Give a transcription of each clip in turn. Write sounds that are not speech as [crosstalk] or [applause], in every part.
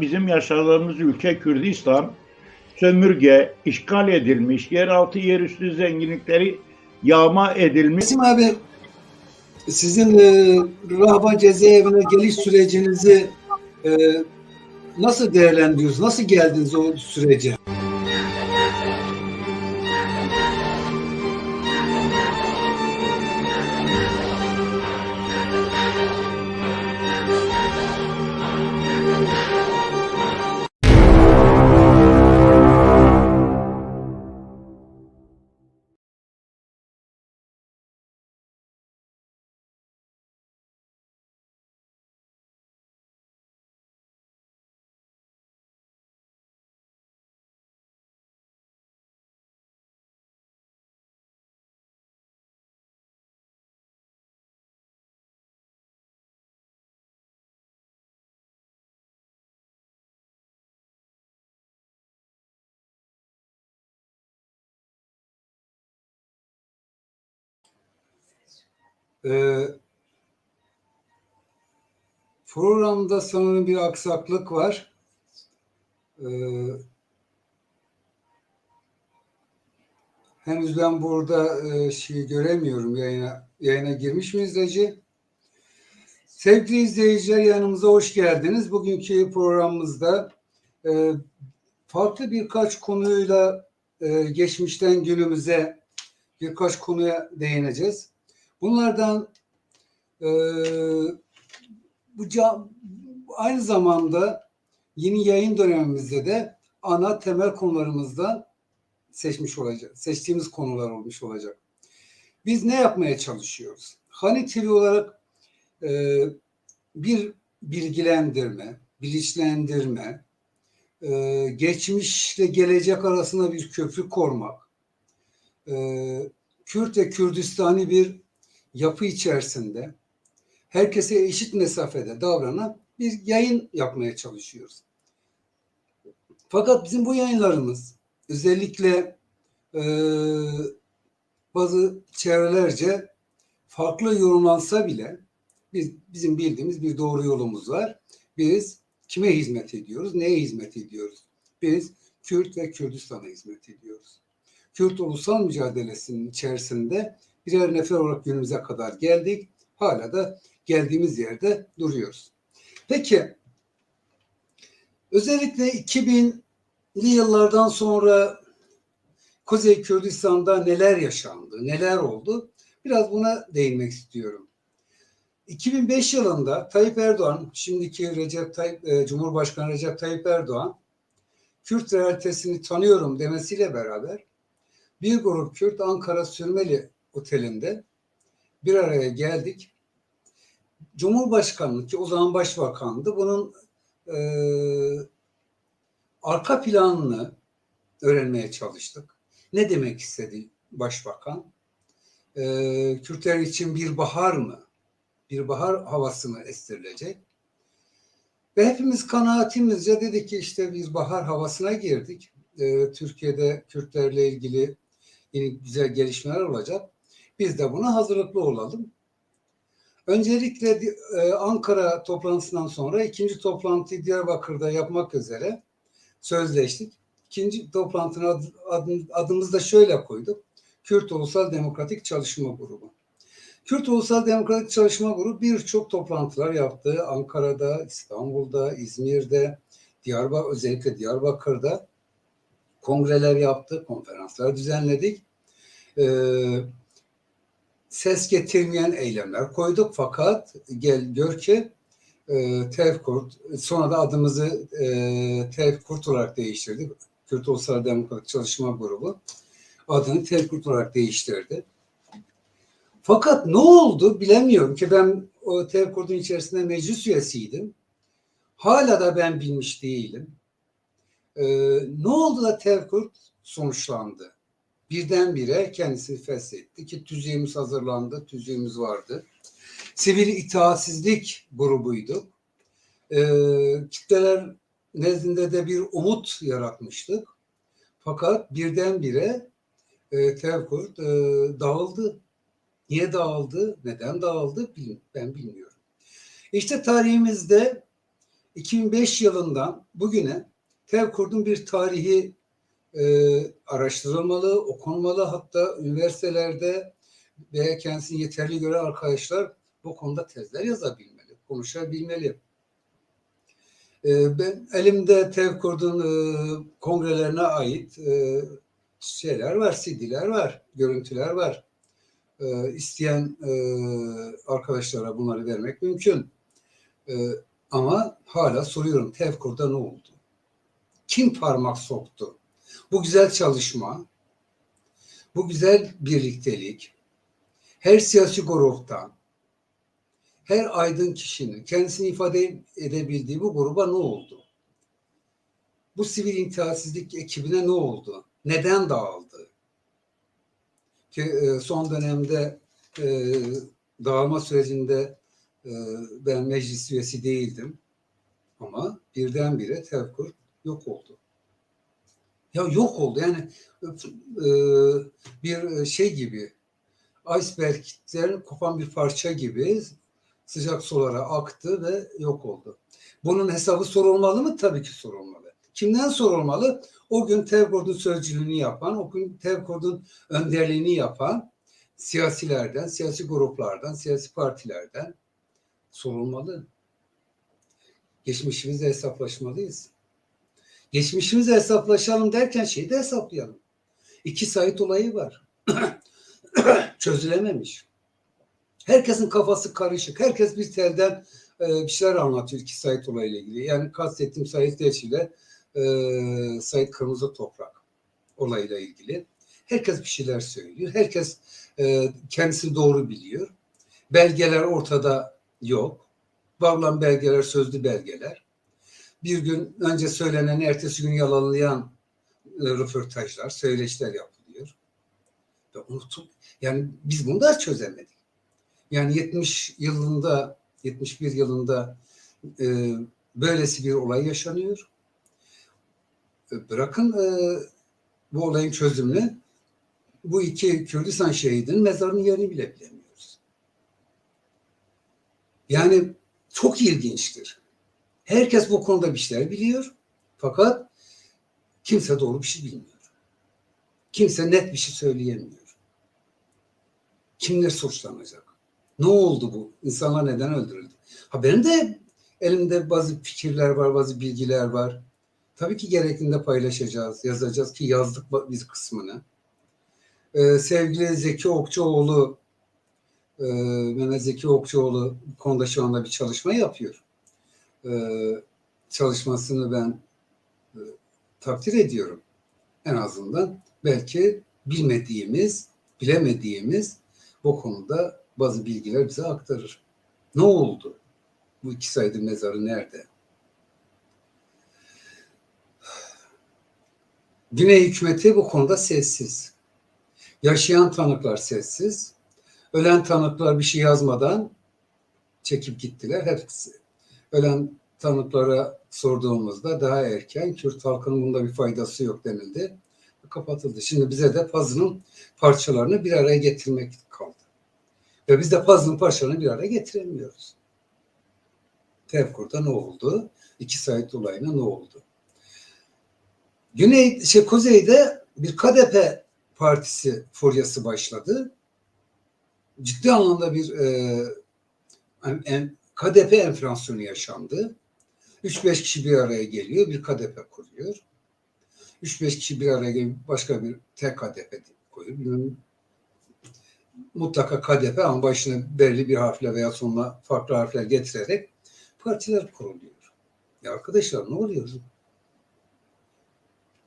bizim yaşadığımız ülke Kürdistan sömürge, işgal edilmiş, yeraltı yerüstü zenginlikleri yağma edilmiş. Nesim abi sizin e, Rahba cezaevine geliş sürecinizi e, nasıl değerlendiriyorsunuz? Nasıl geldiniz o sürece? Ee, programda sanırım bir aksaklık var. Ee, henüz ben burada e, şey göremiyorum yayına, yayına girmiş miyiz Recep? Sevgili izleyiciler yanımıza hoş geldiniz. Bugünkü programımızda e, farklı birkaç konuyla e, geçmişten günümüze birkaç konuya değineceğiz. Bunlardan e, bu aynı zamanda yeni yayın dönemimizde de ana temel konularımızdan seçmiş olacak. Seçtiğimiz konular olmuş olacak. Biz ne yapmaya çalışıyoruz? Hani TV olarak e, bir bilgilendirme, bilinçlendirme, e, geçmişle gelecek arasında bir köprü kurmak, e, Kürt ve Kürdistani bir yapı içerisinde herkese eşit mesafede davranan bir yayın yapmaya çalışıyoruz. Fakat bizim bu yayınlarımız özellikle e, bazı çevrelerce farklı yorumlansa bile biz bizim bildiğimiz bir doğru yolumuz var. Biz kime hizmet ediyoruz, neye hizmet ediyoruz? Biz Kürt ve Kürdistan'a hizmet ediyoruz. Kürt ulusal mücadelesinin içerisinde birer nefer olarak günümüze kadar geldik. Hala da geldiğimiz yerde duruyoruz. Peki özellikle 2000'li yıllardan sonra Kuzey Kürdistan'da neler yaşandı, neler oldu? Biraz buna değinmek istiyorum. 2005 yılında Tayyip Erdoğan, şimdiki Recep Tayyip, e, Cumhurbaşkanı Recep Tayyip Erdoğan, Kürt realitesini tanıyorum demesiyle beraber bir grup Kürt Ankara Sürmeli Oteli'nde bir araya geldik. Cumhurbaşkanlığı ki o zaman başbakandı bunun e, arka planını öğrenmeye çalıştık. Ne demek istedi başbakan? E, Kürtler için bir bahar mı? Bir bahar havası mı estirilecek? Ve hepimiz kanaatimizce dedik ki işte biz bahar havasına girdik. E, Türkiye'de Kürtlerle ilgili yeni güzel gelişmeler olacak. Biz de buna hazırlıklı olalım. Öncelikle e, Ankara toplantısından sonra ikinci toplantıyı Diyarbakır'da yapmak üzere sözleştik. İkinci toplantının ad, ad, adımızı da şöyle koyduk. Kürt Ulusal Demokratik Çalışma Grubu. Kürt Ulusal Demokratik Çalışma Grubu birçok toplantılar yaptı. Ankara'da, İstanbul'da, İzmir'de, Diyarbakır, özellikle Diyarbakır'da kongreler yaptı, konferanslar düzenledik. Ee, getirmeyen eylemler koyduk fakat gel gör ki e, Tevkurt sonra da adımızı e, Tevkurt olarak değiştirdik. Kürt Ulusal Demokratik Çalışma Grubu adını Tevkurt olarak değiştirdi. Fakat ne oldu bilemiyorum ki ben o Tevkurt'un içerisinde meclis üyesiydim. Hala da ben bilmiş değilim. Ee, ne oldu da Tevkurt sonuçlandı? Birdenbire kendisini feshetti ki tüzüğümüz hazırlandı, tüzüğümüz vardı. Sivil itaatsizlik grubuydu. Ee, kitleler nezdinde de bir umut yaratmıştık. Fakat birdenbire e, Tevkurt e, dağıldı. Niye dağıldı, neden dağıldı ben bilmiyorum. İşte tarihimizde 2005 yılından bugüne Tevkurt'un bir tarihi e, araştırılmalı, okunmalı hatta üniversitelerde veya kendisini yeterli gören arkadaşlar bu konuda tezler yazabilmeli, konuşabilmeli. E, ben elimde Tevkurt'un e, kongrelerine ait e, şeyler var, CD'ler var, görüntüler var. E, isteyen e, arkadaşlara bunları vermek mümkün. E, ama hala soruyorum Tevkur'da ne oldu? Kim parmak soktu? Bu güzel çalışma, bu güzel birliktelik, her siyasi gruptan, her aydın kişinin kendisini ifade edebildiği bu gruba ne oldu? Bu sivil intihasizlik ekibine ne oldu? Neden dağıldı? Ki e, son dönemde e, dağılma sürecinde e, ben meclis üyesi değildim. Ama birdenbire Tevkur yok oldu. Ya yok oldu yani e, bir şey gibi iceberg'den kopan bir parça gibi sıcak sulara aktı ve yok oldu. Bunun hesabı sorulmalı mı? Tabii ki sorulmalı. Kimden sorulmalı? O gün Tevkurt'un sözcülüğünü yapan, o gün Tevkurt'un önderliğini yapan siyasilerden, siyasi gruplardan, siyasi partilerden sorulmalı. Geçmişimizle hesaplaşmalıyız. Geçmişimizle hesaplaşalım derken şeyi de hesaplayalım. İki Sait olayı var. [clears throat] Çözülememiş. Herkesin kafası karışık. Herkes bir telden e, bir şeyler anlatıyor iki Sait olayıyla ilgili. Yani kastettiğim Sait Deçi'yle e, Sait Kırmızı Toprak olayıyla ilgili. Herkes bir şeyler söylüyor. Herkes e, kendisi doğru biliyor. Belgeler ortada yok. Bağlan belgeler sözlü belgeler. Bir gün önce söylenen, ertesi gün yalanlayan e, röportajlar, söyleşiler yapılıyor. Ve unutup, yani biz bunu da çözemedik. Yani 70 yılında, 71 yılında e, böylesi bir olay yaşanıyor. E, bırakın e, bu olayın çözümünü, bu iki Kürdistan şehidinin mezarının yerini bile bilemiyoruz. Yani çok ilginçtir. Herkes bu konuda bir şeyler biliyor. Fakat kimse doğru bir şey bilmiyor. Kimse net bir şey söyleyemiyor. Kimler suçlanacak? Ne oldu bu? İnsanlar neden öldürüldü? Ha benim de elimde bazı fikirler var, bazı bilgiler var. Tabii ki gerektiğinde paylaşacağız, yazacağız ki yazdık biz kısmını. Ee, sevgili Zeki Okçuoğlu, e, Mehmet Zeki Okçuoğlu konuda şu anda bir çalışma yapıyor. Ee, çalışmasını ben e, takdir ediyorum. En azından belki bilmediğimiz, bilemediğimiz bu konuda bazı bilgiler bize aktarır. Ne oldu? Bu iki sayılı mezarı nerede? Güney hükümeti bu konuda sessiz. Yaşayan tanıklar sessiz. Ölen tanıklar bir şey yazmadan çekip gittiler. Hepsi. Ölen tanıklara sorduğumuzda daha erken Kürt halkının bunda bir faydası yok denildi. Kapatıldı. Şimdi bize de puzzle'ın parçalarını bir araya getirmek kaldı. Ve biz de puzzle'ın parçalarını bir araya getiremiyoruz. Tevkur'da ne oldu? İki Said olayına ne oldu? Güney, şey, Kuzey'de bir KDP partisi furyası başladı. Ciddi anlamda bir e, KDP enflasyonu yaşandı. 3-5 kişi bir araya geliyor, bir KDP kuruyor. 3-5 kişi bir araya gelip başka bir tek KDP koyuyor. Mutlaka KDP ama başına belli bir harfle veya sonuna farklı harfler getirerek partiler kuruluyor. Ya arkadaşlar ne oluyor?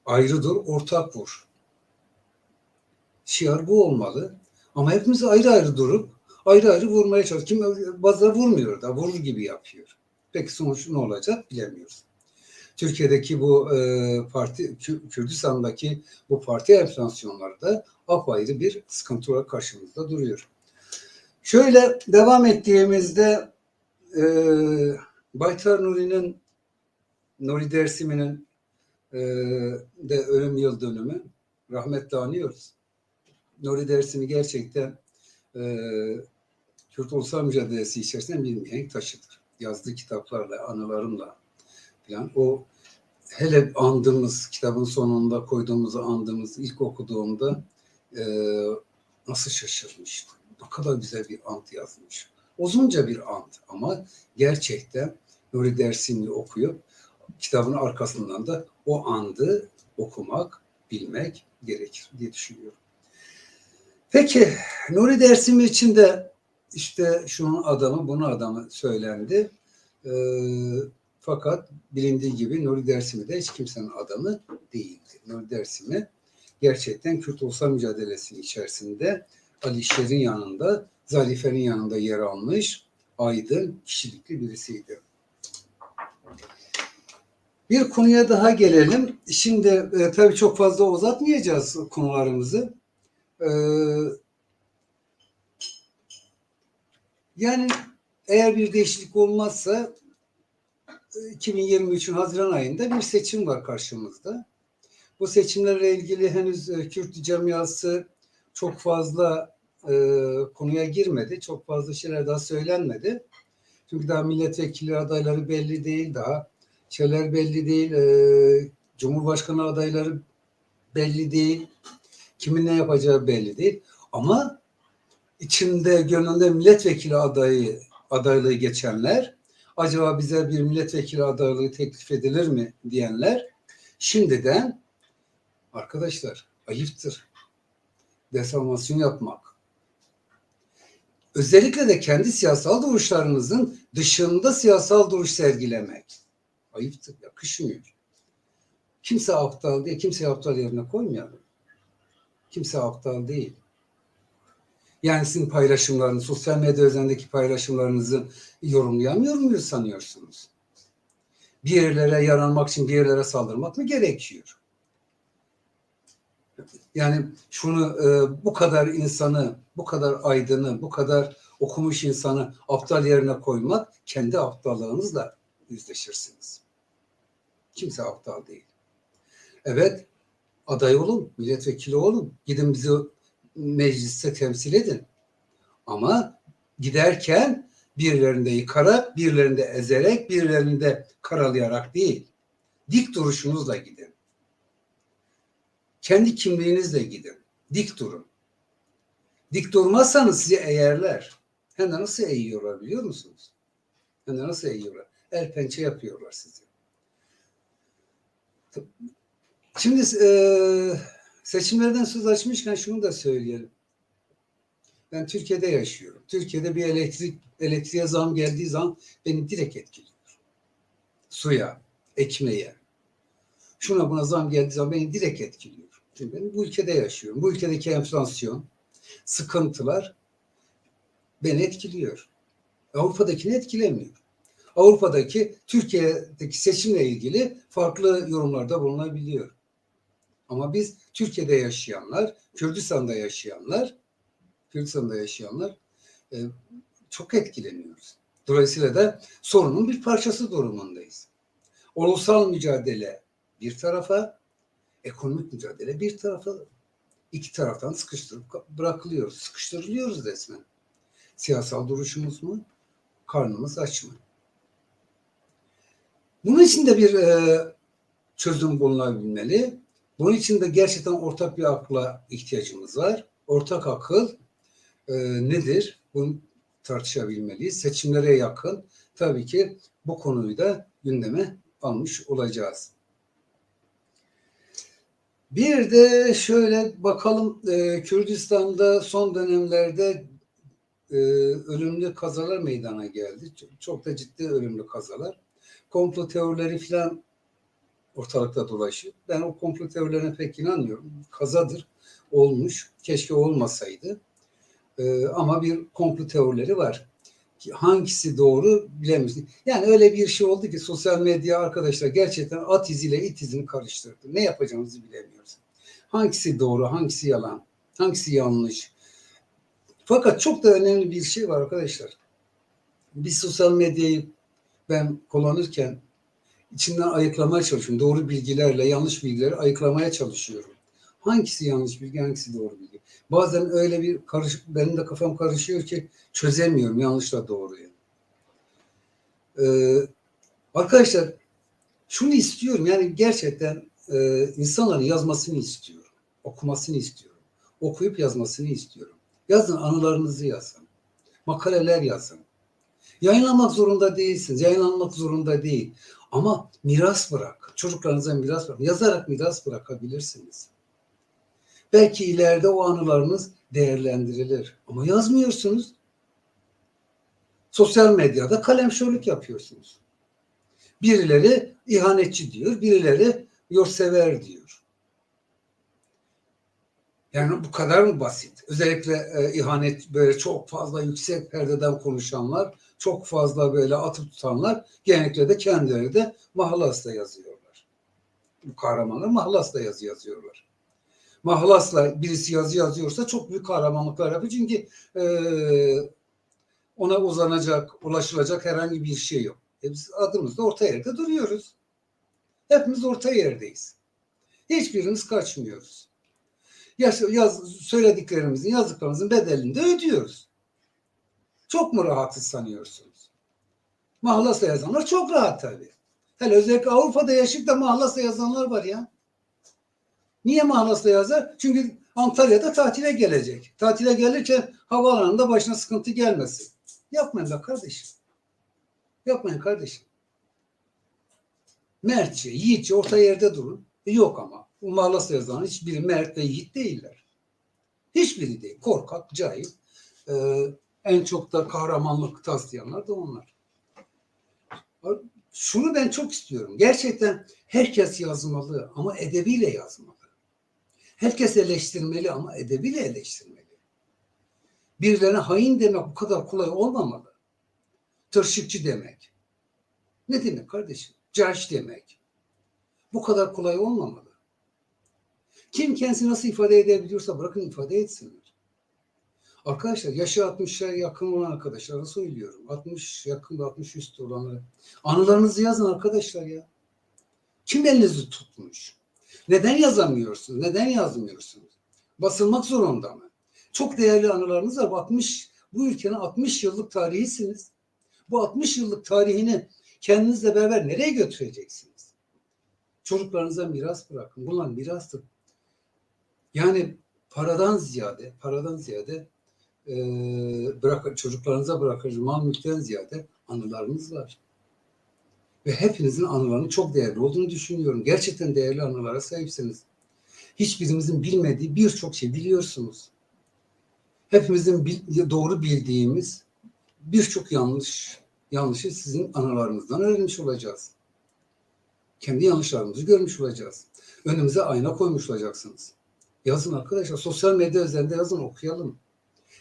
Ayrı dur, ortak vur. Şiar bu olmalı. Ama hepimiz ayrı ayrı durup ayrı ayrı vurmaya çalışıyor. Kim bazıları vurmuyor da vurur gibi yapıyor. Peki sonuç ne olacak bilemiyoruz. Türkiye'deki bu e, parti, Kürdistan'daki bu parti enflasyonları da apayrı bir sıkıntı olarak karşımızda duruyor. Şöyle devam ettiğimizde e, Baytar Nuri'nin Nuri Dersimi'nin e, de ölüm yıl dönümü rahmetle anıyoruz. Nuri Dersimi gerçekten e, Kürt Ulusal Mücadelesi içerisinde bir mihenk taşıdır. Yazdığı kitaplarla, anılarımla, falan. O hele andığımız, kitabın sonunda koyduğumuz andığımız ilk okuduğumda e, nasıl şaşırmıştım. Ne kadar güzel bir ant yazmış. Uzunca bir ant ama gerçekten Nuri Dersim'i okuyup kitabın arkasından da o andı okumak, bilmek gerekir diye düşünüyorum. Peki Nuri Dersim için de işte şunun adamı, bunun adamı söylendi. Ee, fakat bilindiği gibi Nuri Dersim'i de hiç kimsenin adamı değildi. Nuri Dersim'i gerçekten Kürt Ulusal Mücadelesi içerisinde Ali Şer'in yanında, Zalifer'in yanında yer almış aydın kişilikli birisiydi. Bir konuya daha gelelim. Şimdi e, tabii çok fazla uzatmayacağız konularımızı. E, yani eğer bir değişiklik olmazsa e, 2023'ün Haziran ayında bir seçim var karşımızda. Bu seçimlerle ilgili henüz e, Kürt camiası çok fazla e, konuya girmedi. Çok fazla şeyler daha söylenmedi. Çünkü daha milletvekili adayları belli değil daha. Şeyler belli değil. E, Cumhurbaşkanı adayları belli değil. Kimin ne yapacağı belli değil. Ama içinde gönlünde milletvekili adayı adaylığı geçenler acaba bize bir milletvekili adaylığı teklif edilir mi diyenler şimdiden arkadaşlar ayıptır. Deformasyon yapmak. Özellikle de kendi siyasal duruşlarınızın dışında siyasal duruş sergilemek. Ayıptır, yakışmıyor. Kimse aptal değil, kimse aptal yerine koymayalım. Kimse aptal değil. Yani sizin paylaşımlarınız, sosyal medya üzerindeki paylaşımlarınızı yorumlayamıyor muyuz sanıyorsunuz? Bir yerlere yaranmak için bir yerlere saldırmak mı gerekiyor? Yani şunu e, bu kadar insanı, bu kadar aydını, bu kadar okumuş insanı aptal yerine koymak kendi aptallığınızla yüzleşirsiniz. Kimse aptal değil. Evet, aday olun, milletvekili olun. Gidin bizi mecliste temsil edin. Ama giderken birilerinde yıkarak, birilerinde ezerek, birilerinde karalayarak değil. Dik duruşunuzla gidin. Kendi kimliğinizle gidin. Dik durun. Dik durmazsanız sizi eğerler. Hem de nasıl eğiyorlar biliyor musunuz? Hem de nasıl eğiyorlar? El pençe yapıyorlar sizi. Şimdi e, seçimlerden söz açmışken şunu da söyleyelim. Ben Türkiye'de yaşıyorum. Türkiye'de bir elektrik elektriğe zam geldiği zaman beni direkt etkiliyor. Suya, ekmeğe. Şuna buna zam geldiği zaman beni direkt etkiliyor. Çünkü ben bu ülkede yaşıyorum. Bu ülkedeki enflasyon, sıkıntılar beni etkiliyor. Avrupa'dakini etkilemiyor. Avrupa'daki Türkiye'deki seçimle ilgili farklı yorumlarda bulunabiliyor. Ama biz Türkiye'de yaşayanlar, Kürdistan'da yaşayanlar, Kürdistan'da yaşayanlar e, çok etkileniyoruz. Dolayısıyla da sorunun bir parçası durumundayız. Ulusal mücadele bir tarafa, ekonomik mücadele bir tarafa, iki taraftan sıkıştırıp bırakılıyoruz, sıkıştırılıyoruz resmen. Siyasal duruşumuz mu, karnımız aç mı? Bunun için de bir e, çözüm bulunabilmeli. Bunun için de gerçekten ortak bir akla ihtiyacımız var. Ortak akıl e, nedir? Bunu tartışabilmeliyiz. Seçimlere yakın tabii ki bu konuyu da gündeme almış olacağız. Bir de şöyle bakalım e, Kürdistan'da son dönemlerde e, ölümlü kazalar meydana geldi. Çok, çok da ciddi ölümlü kazalar. Komplo teorileri falan ortalıkta dolaşıyor. Ben o komplo teorilerine pek inanmıyorum. Kazadır, olmuş. Keşke olmasaydı. Ee, ama bir komplo teorileri var. Ki hangisi doğru bilemiyoruz. Yani öyle bir şey oldu ki sosyal medya arkadaşlar gerçekten at iziyle it izini karıştırdı. Ne yapacağımızı bilemiyoruz. Hangisi doğru, hangisi yalan, hangisi yanlış. Fakat çok da önemli bir şey var arkadaşlar. Biz sosyal medyayı ben kullanırken içinden ayıklamaya çalışıyorum. Doğru bilgilerle yanlış bilgileri ayıklamaya çalışıyorum. Hangisi yanlış bilgi, hangisi doğru bilgi? Bazen öyle bir karışık, benim de kafam karışıyor ki çözemiyorum yanlışla doğruyu. Ee, arkadaşlar şunu istiyorum yani gerçekten e, insanların yazmasını istiyorum. Okumasını istiyorum. Okuyup yazmasını istiyorum. Yazın anılarınızı yazın. Makaleler yazın. Yayınlamak zorunda değilsiniz. Yayınlanmak zorunda değil. Ama miras bırak. Çocuklarınıza miras bırak. Yazarak miras bırakabilirsiniz. Belki ileride o anılarınız değerlendirilir. Ama yazmıyorsunuz. Sosyal medyada kalemşörlük yapıyorsunuz. Birileri ihanetçi diyor, birileri yurtsever diyor. Yani bu kadar mı basit? Özellikle e, ihanet böyle çok fazla yüksek perdeden konuşanlar, çok fazla böyle atıp tutanlar genellikle de kendileri de Mahlas'ta yazıyorlar. Bu kahramanlar Mahlas'ta yazı yazıyorlar. Mahlas'la birisi yazı yazıyorsa çok büyük kahramanlıklar yapıyor. Çünkü e, ona uzanacak, ulaşılacak herhangi bir şey yok. E biz adımızda orta yerde duruyoruz. Hepimiz orta yerdeyiz. Hiçbirimiz kaçmıyoruz. Yaz, yaz, söylediklerimizin, yazdıklarımızın bedelini de ödüyoruz. Çok mu rahatız sanıyorsunuz? Mahlasla yazanlar çok rahat tabii. Hele özellikle Avrupa'da yaşayıp da mahlasla yazanlar var ya. Niye mahlasla yazar? Çünkü Antalya'da tatile gelecek. Tatile gelirken havaalanında başına sıkıntı gelmesin. Yapmayın be kardeşim. Yapmayın kardeşim. Mertçe, yiğitçe orta yerde durun. E yok ama. Bu mahlasla yazan hiçbiri mert ve yiğit değiller. Hiçbiri değil. Korkak, cahil. Ee, en çok da kahramanlık taslayanlar da onlar. Şunu ben çok istiyorum. Gerçekten herkes yazmalı ama edebiyle yazmalı. Herkes eleştirmeli ama edebiyle eleştirmeli. Birilerine hain demek bu kadar kolay olmamalı. Tırşıkçı demek. Ne demek kardeşim? Cahş demek. Bu kadar kolay olmamalı. Kim kendisi nasıl ifade edebiliyorsa bırakın ifade etsinler. Arkadaşlar yaşı 60'a yakın olan arkadaşlara söylüyorum. 60 yakın ve 60 üstü olanlara. Anılarınızı yazın arkadaşlar ya. Kim elinizi tutmuş? Neden yazamıyorsunuz? Neden yazmıyorsunuz? Basılmak zorunda mı? Çok değerli anılarınız var. 60, bu ülkenin 60 yıllık tarihisiniz. Bu 60 yıllık tarihini kendinizle beraber nereye götüreceksiniz? Çocuklarınıza miras bırakın. Bunlar mirastır. Yani paradan ziyade, paradan ziyade e, bırak, çocuklarınıza bırakıcı mal mülkten ziyade anılarınız var. Ve hepinizin anılarının çok değerli olduğunu düşünüyorum. Gerçekten değerli anılara sahipsiniz. Hiçbirimizin bilmediği birçok şey biliyorsunuz. Hepimizin bil, doğru bildiğimiz birçok yanlış yanlışı sizin anılarınızdan öğrenmiş olacağız. Kendi yanlışlarımızı görmüş olacağız. Önümüze ayna koymuş olacaksınız. Yazın arkadaşlar. Sosyal medya üzerinde yazın okuyalım.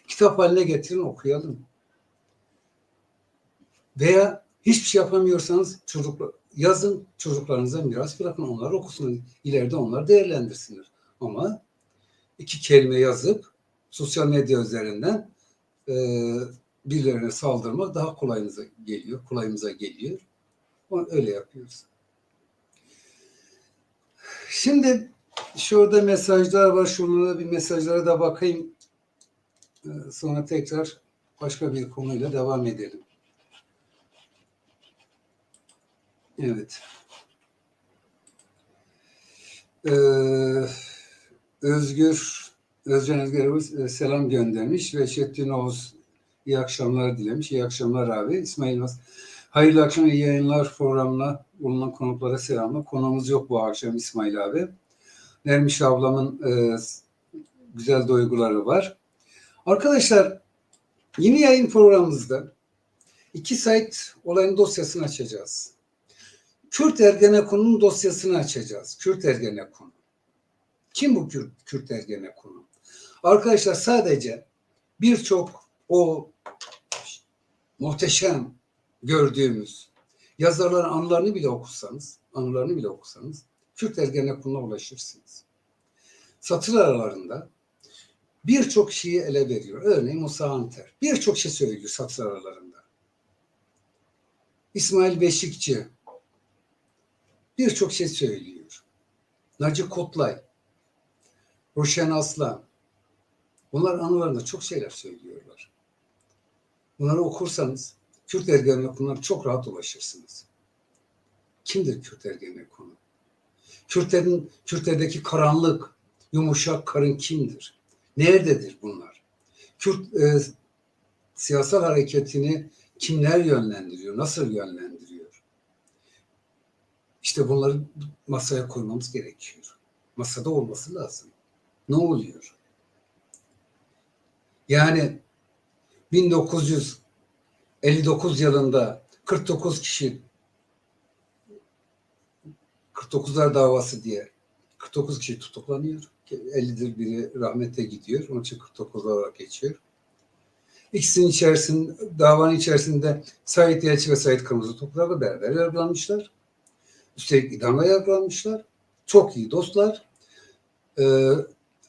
Kitap haline getirin okuyalım. Veya hiçbir şey yapamıyorsanız çocuk yazın çocuklarınıza miras bırakın onlar okusun. İleride onlar değerlendirsinler. Ama iki kelime yazıp sosyal medya üzerinden e, birilerine saldırmak daha kolayımıza geliyor. Kolayımıza geliyor. Öyle yapıyoruz. Şimdi şurada mesajlar var. Şurada bir mesajlara da bakayım. Ee, Sonra tekrar başka bir konuyla devam edelim. Evet. Ee, Özgür Özcan Özgür e, selam göndermiş ve Şettin Oğuz iyi akşamlar dilemiş. İyi akşamlar abi. İsmail Mas. Hayırlı akşam, yayınlar programına bulunan konuklara selamlar. Konuğumuz yok bu akşam İsmail abi. Nermiş ablamın e, güzel duyguları var. Arkadaşlar yeni yayın programımızda iki site olayın dosyasını açacağız. Kürt Ergenekon'un dosyasını açacağız. Kürt Ergenekon. Kim bu Kürt, Kürt Ergenekonu? Arkadaşlar sadece birçok o muhteşem gördüğümüz yazarların anılarını bile okursanız, anılarını bile okursanız Kürt Ergenekon'una ulaşırsınız. Satır aralarında birçok şeyi ele veriyor. Örneğin Musa Anter. Birçok şey söylüyor satır aralarında. İsmail Beşikçi birçok şey söylüyor. Naci Kotlay, Ruşen Aslan. Bunlar anılarında çok şeyler söylüyorlar. Bunları okursanız Kürt Ergenekon'una çok rahat ulaşırsınız. kimdir Kürt Ergenekonu? Kürtlerin, Kürtlerdeki karanlık, yumuşak karın kimdir? Nerededir bunlar? Kürt e, siyasal hareketini kimler yönlendiriyor? Nasıl yönlendiriyor? İşte bunları masaya koymamız gerekiyor. Masada olması lazım. Ne oluyor? Yani 1959 yılında 49 kişi 49'lar davası diye 49 kişi tutuklanıyor. 50'dir biri rahmete gidiyor. Onun için 49 olarak geçiyor. İkisinin içerisinde, davanın içerisinde Said Yelçi ve Said Kırmızı Toprak'la beraber yargılanmışlar. Üstelik idamla yargılanmışlar. Çok iyi dostlar. Ee,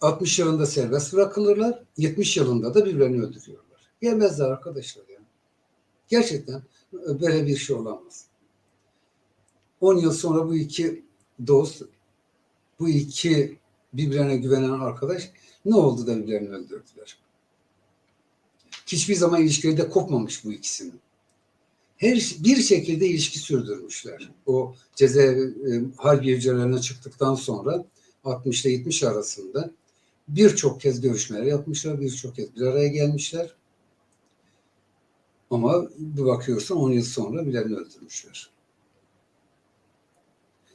60 yılında serbest bırakılırlar. 70 yılında da birbirlerini öldürüyorlar. Yemezler arkadaşlar yani. Gerçekten böyle bir şey olamaz. 10 yıl sonra bu iki dost, bu iki birbirine güvenen arkadaş ne oldu da birbirlerini öldürdüler? Hiçbir zaman ilişkileri de kopmamış bu ikisinin. Her bir şekilde ilişki sürdürmüşler. O cezaevi e, harbiye hücrelerine çıktıktan sonra 60 ile 70 arasında birçok kez görüşmeler yapmışlar, birçok kez bir araya gelmişler. Ama bir bakıyorsun 10 yıl sonra birbirlerini öldürmüşler.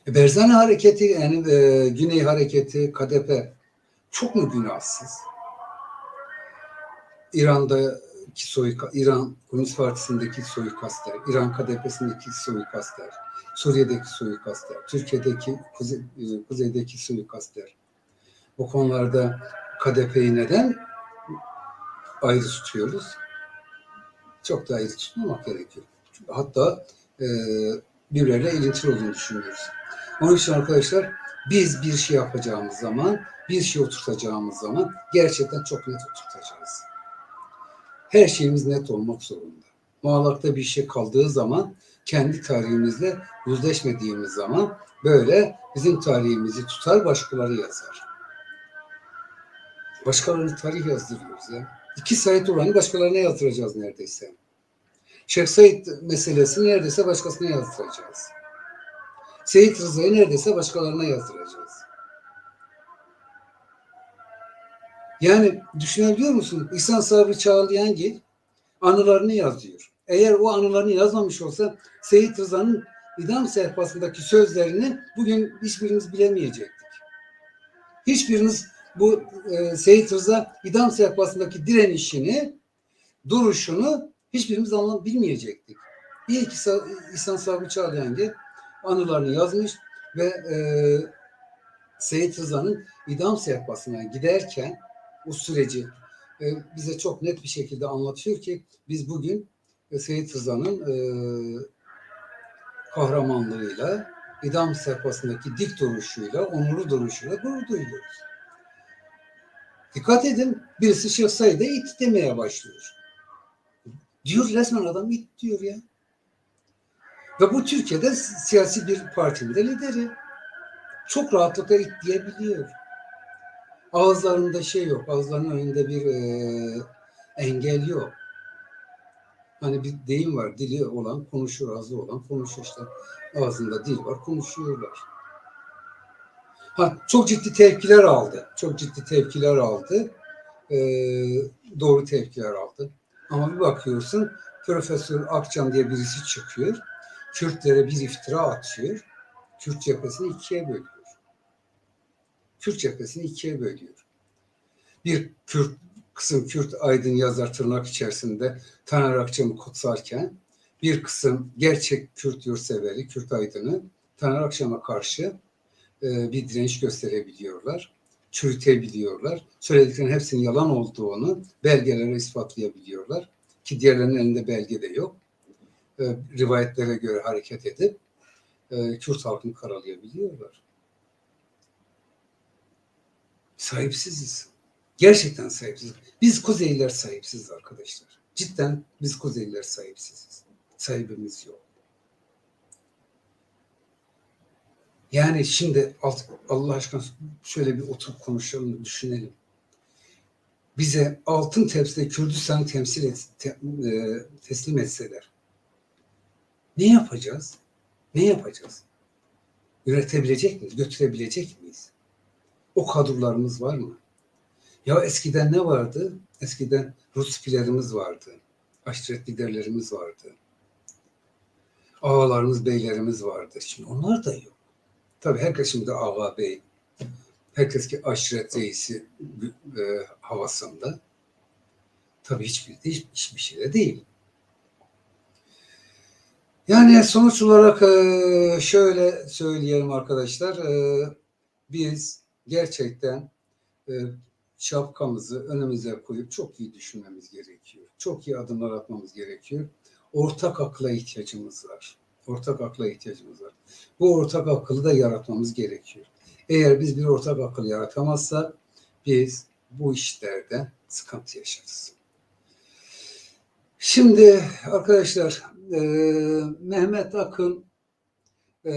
Berzani hareketi yani e, Güney hareketi KDP çok mu günahsız? İran'daki soyka, İran Komünist Partisi'ndeki suikastler, İran KDP'sindeki suikastler, Suriye'deki suikastler, Türkiye'deki kuze, e, kuzeydeki suikastler. Bu konularda KDP'yi neden ayrı tutuyoruz? Çok da ayrı tutmamak gerekiyor. Hatta e, birbirleriyle ilintili olduğunu düşünüyoruz. Onun için arkadaşlar biz bir şey yapacağımız zaman, bir şey oturtacağımız zaman gerçekten çok net oturtacağız. Her şeyimiz net olmak zorunda. Muallakta bir şey kaldığı zaman, kendi tarihimizle yüzleşmediğimiz zaman böyle bizim tarihimizi tutar başkaları yazar. Başkalarına tarih yazdırıyoruz ya. İki Said olanı başkalarına yazdıracağız neredeyse. Şeyh Said meselesini neredeyse başkasına yazdıracağız. Seyit Rıza'yı neredeyse başkalarına yazdıracağız. Yani düşünebiliyor musun? İhsan Sabri Çağlayan anılarını yazıyor. Eğer o anılarını yazmamış olsa Seyit Rıza'nın idam sehpasındaki sözlerini bugün hiçbirimiz bilemeyecektik. Hiçbiriniz bu e, Seyit Rıza idam sehpasındaki direnişini, duruşunu hiçbirimiz anlam bilmeyecektik. İyi ki İhsan Sabri Çağlayan anılarını yazmış ve e, Seyit Rıza'nın idam sehpasına giderken o süreci e, bize çok net bir şekilde anlatıyor ki biz bugün e, Seyit Rıza'nın e, kahramanlığıyla, idam sehpasındaki dik duruşuyla, onurlu duruşuyla gurur duyuyoruz. Dikkat edin, birisi Şeyh Said'e it demeye başlıyor. Diyor resmen adam it diyor ya. Ve bu Türkiye'de siyasi bir partinin de lideri. Çok rahatlıkla it diyebiliyor. Ağızlarında şey yok, ağızlarının önünde bir e, engel yok. Hani bir deyim var, dili olan konuşur, ağzı olan konuşur işte. Ağzında dil var, konuşuyorlar. Ha, çok ciddi tepkiler aldı. Çok ciddi tepkiler aldı. Ee, doğru tepkiler aldı. Ama bir bakıyorsun Profesör Akçam diye birisi çıkıyor. Kürtlere bir iftira atıyor. Kürt cephesini ikiye bölüyor. Kürt cephesini ikiye bölüyor. Bir Kürt kısım Kürt aydın yazar tırnak içerisinde Taner Akçam'ı kutsarken bir kısım gerçek Kürt yurtseveri, Kürt aydını Taner Akçam'a karşı e, bir direnç gösterebiliyorlar. Çürütebiliyorlar. Söylediklerinin hepsinin yalan olduğunu belgelere ispatlayabiliyorlar. Ki diğerlerinin elinde belge de yok. E, rivayetlere göre hareket edip e, Kürt halkını karalayabiliyorlar. Sahipsiziz. Gerçekten sahipsiz. Biz Kuzeyliler sahipsiz arkadaşlar. Cidden biz Kuzeyliler sahipsiziz. Sahibimiz yok. Yani şimdi Allah aşkına şöyle bir oturup konuşalım, düşünelim. Bize altın tepside Kürdistan temsil et, te, e, teslim etseler ne yapacağız? Ne yapacağız? üretebilecek miyiz? Götürebilecek miyiz? O kadrolarımız var mı? Ya eskiden ne vardı? Eskiden Rus spilerimiz vardı. Aşiret liderlerimiz vardı. Ağalarımız, beylerimiz vardı. Şimdi onlar da yok. Tabii herkes şimdi ağa, bey. Herkes ki aşiret reisi e, havasında. Tabii hiçbir, hiç, hiçbir şey de değil. Yani sonuç olarak e, şöyle söyleyelim arkadaşlar. e, Biz gerçekten e, şapkamızı önümüze koyup çok iyi düşünmemiz gerekiyor. Çok iyi adımlar atmamız gerekiyor. Ortak akla ihtiyacımız var. Ortak akla ihtiyacımız var. Bu ortak akıllı da yaratmamız gerekiyor. Eğer biz bir ortak akıl yaratamazsak biz bu işlerde sıkıntı yaşarız. Şimdi arkadaşlar e, Mehmet Akın e,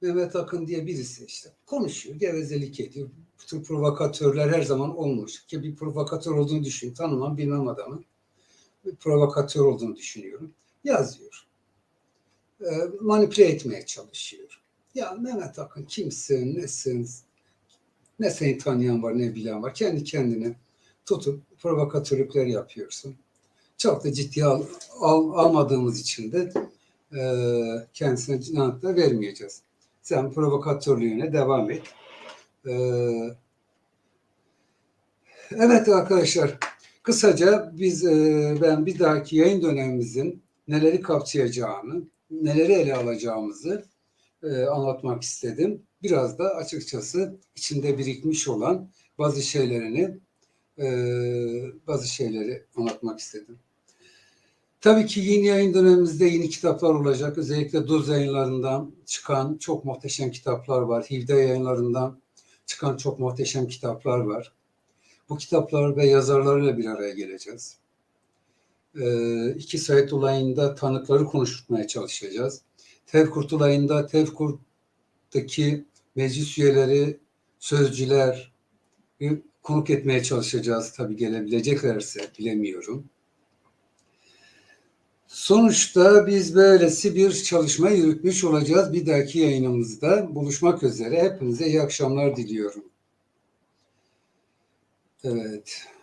Mehmet Akın diye birisi işte konuşuyor, gevezelik ediyor. Bu tür provokatörler her zaman olmuş. Ki bir provokatör olduğunu düşün. Tanımam bilmem adamı. Bir provokatör olduğunu düşünüyorum. Yazıyor. E, manipüle etmeye çalışıyor. Ya Mehmet Akın kimsin, nesin, ne seni tanıyan var ne bilen var. Kendi kendine tutup provokatörlükler yapıyorsun. Çok da ciddiye al, al- almadığımız için de e, kendisine cinayet da vermeyeceğiz. Sen provokatörlüğüne devam et. E, evet arkadaşlar, kısaca biz e, ben bir dahaki yayın dönemimizin neleri kapsayacağını, neleri ele alacağımızı e, anlatmak istedim. Biraz da açıkçası içinde birikmiş olan bazı şeylerini e, bazı şeyleri anlatmak istedim. Tabii ki yeni yayın dönemimizde yeni kitaplar olacak. Özellikle Doz yayınlarından çıkan çok muhteşem kitaplar var. Hivde yayınlarından çıkan çok muhteşem kitaplar var. Bu kitaplar ve yazarlarıyla bir araya geleceğiz. Ee, iki Said olayında tanıkları konuşturmaya çalışacağız. Tevkurt olayında Tevkurt'taki meclis üyeleri, sözcüler konuk etmeye çalışacağız. Tabii gelebileceklerse bilemiyorum. Sonuçta biz böylesi bir çalışma yürütmüş olacağız. Bir dahaki yayınımızda buluşmak üzere. Hepinize iyi akşamlar diliyorum. Evet.